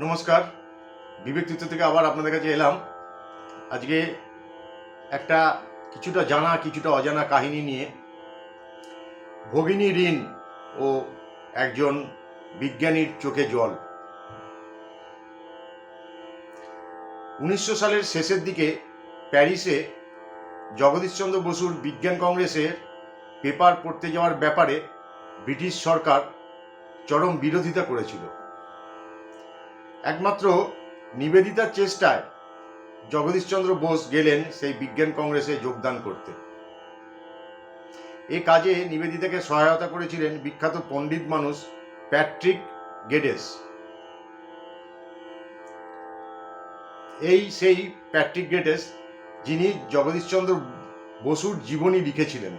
নমস্কার। বিবেক তীর্থ থেকে আবার আপনাদের কাছে এলাম। আজকে একটা কিছুটা জানা, কিছুটা অজানা কাহিনী নিয়ে। ভগিনী ঋণ ও একজন বিজ্ঞানীর চোখে জল। উনিশশো সালের শেষের দিকে প্যারিসে জগদীশচন্দ্র বসুর বিজ্ঞান কংগ্রেসের পেপার পড়তে যাওয়ার ব্যাপারে ব্রিটিশ সরকার চরম বিরোধিতা করেছিল। একমাত্র নিবেদিতার চেষ্টায় জগদীশচন্দ্র বোস গেলেন সেই বিজ্ঞান কংগ্রেসে যোগদান করতে। এ কাজে নিবেদিতাকে সহায়তা করেছিলেন বিখ্যাত পণ্ডিত মানুষ প্যাট্রিক গেডেস। এই সেই প্যাট্রিক গেডেস যিনি জগদীশচন্দ্র বসুর জীবনী লিখেছিলেন।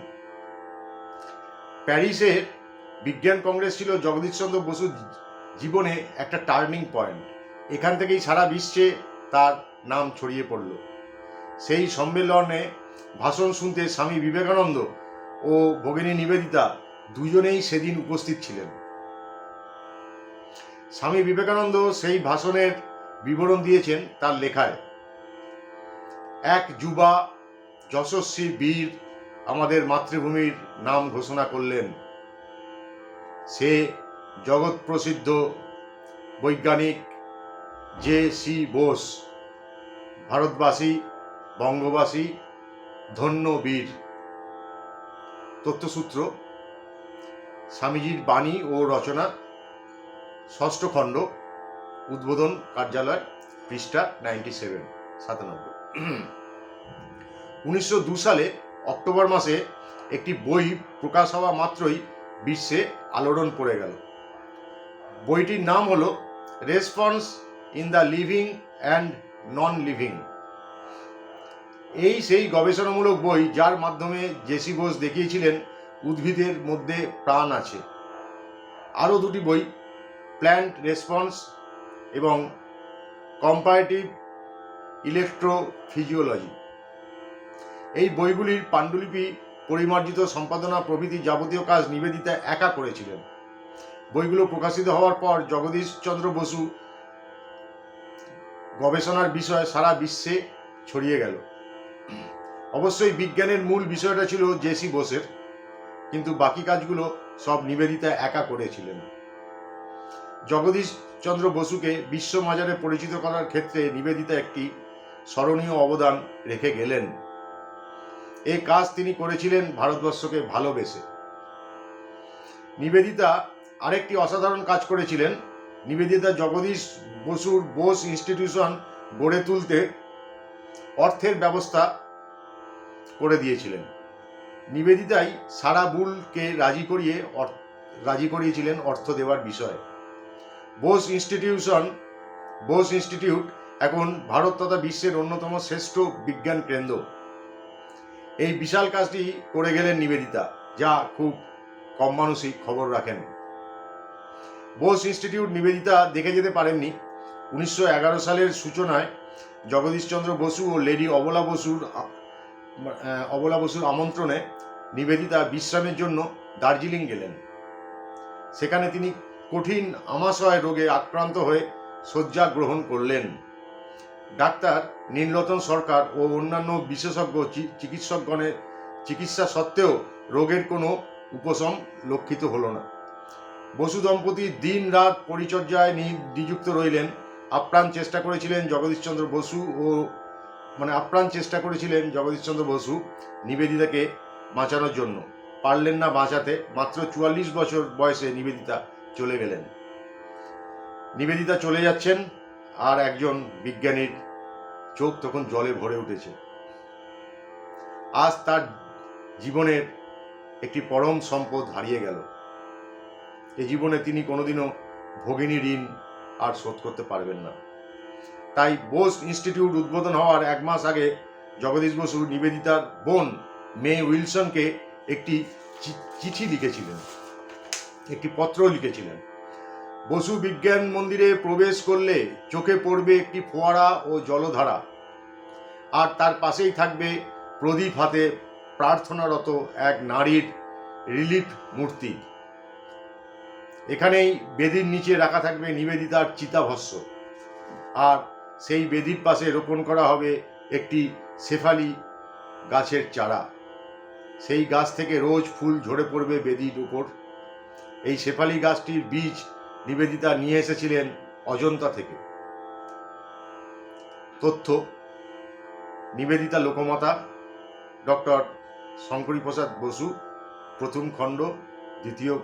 প্যারিসের বিজ্ঞান কংগ্রেস ছিল জগদীশচন্দ্র বসুর জীবনে একটা টার্নিং পয়েন্ট। এখান থেকেই সারা বিশ্বে তার নাম ছড়িয়ে পড়ল। সেই সম্মেলনে ভাষণ শুনতে স্বামী বিবেকানন্দ ও ভগিনী নিবেদিতা দুজনেই সেদিন উপস্থিত ছিলেন। স্বামী বিবেকানন্দ সেই ভাষণের বিবরণ দিয়েছেন তার লেখায়, এক যুবা যশস্বী বীর আমাদের মাতৃভূমির নাম ঘোষণা করলেন। সে জগৎ প্রসিদ্ধ বৈজ্ঞানিক জে সি বোস, ভারতবাসী, বঙ্গবাসী, ধন্য বীর। তথ্যসূত্র, স্বামীজির বাণী ও রচনা, ষষ্ঠ খণ্ড, উদ্বোধন কার্যালয়, পৃষ্ঠা নাইনটি সেভেন, সাতানব্বই। উনিশশো দু সালে অক্টোবর মাসে একটি বই প্রকাশ হওয়া মাত্রই বিশ্বে আলোড়ন পড়ে গেল। বইটির নাম হল response in the living and non living এই সেই গবেষণামূলক বই যার মাধ্যমে জেসি বোস দেখিয়েছিলেন উদ্ভিদের মধ্যে প্রাণ আছে। আরও দুটি বই প্ল্যান্ট রেসপন্স এবং কম্পারেটিভ ইলেকট্রোফিজিওলজি এই বইগুলির পাণ্ডুলিপি, পরিমার্জিত সম্পাদনা প্রভৃতি যাবতীয় কাজ নিবেদিতা একা করেছিলেন। বইগুলো প্রকাশিত হওয়ার পর জগদীশচন্দ্র বসু গবেষণার বিষয় সারা বিশ্বে ছড়িয়ে গেল। অবশ্যই বিজ্ঞানের মূল বিষয়টা ছিল জেসি বোসের, কিন্তু বাকি কাজগুলো সব নিবেদিতা একা করেছিলেন। জগদীশচন্দ্র বসুকে বিশ্ব মাজারে পরিচিত করার ক্ষেত্রে নিবেদিতা একটি স্মরণীয় অবদান রেখে গেলেন। এই কাজ তিনি করেছিলেন ভারতবর্ষকে ভালোবেসে। নিবেদিতা আরেকটি অসাধারণ কাজ করেছিলেন। নিবেদিতা জগদীশ বসুর বোস ইনস্টিটিউশন গড়ে তুলতে অর্থের ব্যবস্থা করে দিয়েছিলেন। নিবেদিতাই সারা বুলকে রাজি করিয়ে রাজি করিয়েছিলেন অর্থ দেওয়ার বিষয়ে। বোস ইনস্টিটিউশন, বোস ইনস্টিটিউট এখন ভারত তথা বিশ্বের অন্যতম শ্রেষ্ঠ বিজ্ঞান কেন্দ্র। এই বিশাল কাজটি করে গেলেন নিবেদিতা, যা খুব কম মানুষই খবর রাখেন। বোস ইনস্টিটিউট নিবেদিতা দেখে যেতে পারেননি। উনিশশো এগারো সালের সূচনায় জগদীশচন্দ্র বসু ও লেডি অবলা বসুর অবলা বসুর আমন্ত্রণে নিবেদিতা বিশ্রামের জন্য দার্জিলিং গেলেন। সেখানে তিনি কঠিন আমাশয় রোগে আক্রান্ত হয়ে শয্যা গ্রহণ করলেন। ডাক্তার নীলরতন সরকার ও অন্যান্য বিশেষজ্ঞ চিকিৎসকগণের চিকিৎসা সত্ত্বেও রোগের কোনো উপশম লক্ষিত হলো না। বসু দম্পতি দিন রাত পরিচর্যায় নিযুক্ত রইলেন। আপ্রাণ চেষ্টা করেছিলেন জগদীশচন্দ্র বসু ও মানে আপ্রাণ চেষ্টা করেছিলেন জগদীশচন্দ্র বসু নিবেদিতাকে বাঁচানোর জন্য। পারলেন না বাঁচাতে, মাত্র চুয়াল্লিশ বছর বয়সে নিবেদিতা চলে গেলেন। নিবেদিতা চলে যাচ্ছেন আর একজন বিজ্ঞানীর চোখ তখন জলে ভরে উঠেছে। আজ তার জীবনের একটি পরম সম্পদ হারিয়ে গেল। এ জীবনে তিনি কোনোদিনও ভগিনী ঋণ আর শোধ করতে পারবেন না। তাই বোস ইনস্টিটিউট উদ্বোধন হওয়ার এক মাস আগে জগদীশ বসু নিবেদিতার বোন মে উইলসনকে একটি চিঠি লিখেছিলেন, একটি পত্র লিখেছিলেন। বসু বিজ্ঞান মন্দিরে প্রবেশ করলে চোখে পড়বে একটি ফোয়ারা ও জলধারা, আর তার পাশেই থাকবে প্রদীপ হাতে প্রার্থনারত এক নারীর রিলিফ মূর্তি। এখানেই বেদির নিচে রাখা থাকবে নিবেদিতার চিতাভস্য আর সেই বেদির পাশে রোপণ করা হবে একটি শেফালি গাছের চারা। সেই গাছ থেকে রোজ ফুল ঝরে পড়বে বেদির উপর। এই শেফালি গাছটির বীজ নিবেদিতা নিয়ে এসেছিলেন অজন্তা থেকে। তথ্য, নিবেদিতা লোকমাতা, ডক্টর শঙ্করী প্রসাদ বসু, প্রথম খণ্ড, দ্বিতীয়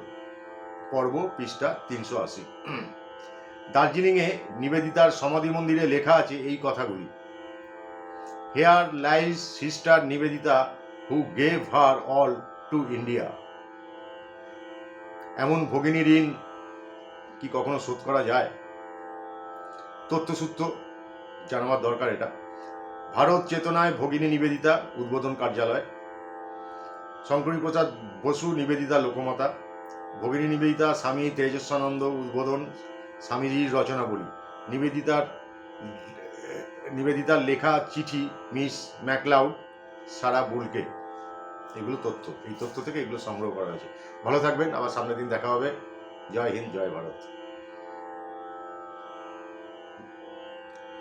পর্ব, পৃষ্ঠা তিনশো আশি। দার্জিলিংয়ে নিবেদিতার সমাধি মন্দিরে লেখা আছে এই কথাগুলি। Here lies sister Nivedita who gave her all to India এমন ভগিনী ঋণ কি কখনো শোধ করা যায়? তথ্যসূত্র জানাবার দরকার এটা। ভারত চেতনায় ভগিনী নিবেদিতা উদ্বোধন কার্যালয়। শঙ্করী প্রসাদ বসু নিবেদিতা লোকমাতা। ভগিনী নিবেদিতা স্বামী তেজস্বানন্দ উদ্বোধন স্বামীজির রচনাবলী। নিবেদিতার নিবেদিতার লেখা চিঠি মিস ম্যাকলাউড, সারা বুলকে। এগুলো তথ্য। এই তথ্য থেকে এগুলো সংগ্রহ করা হয়েছে। ভালো থাকবেন। আবার সামনের দিন দেখা হবে। জয় হিন্দ, জয় ভারত।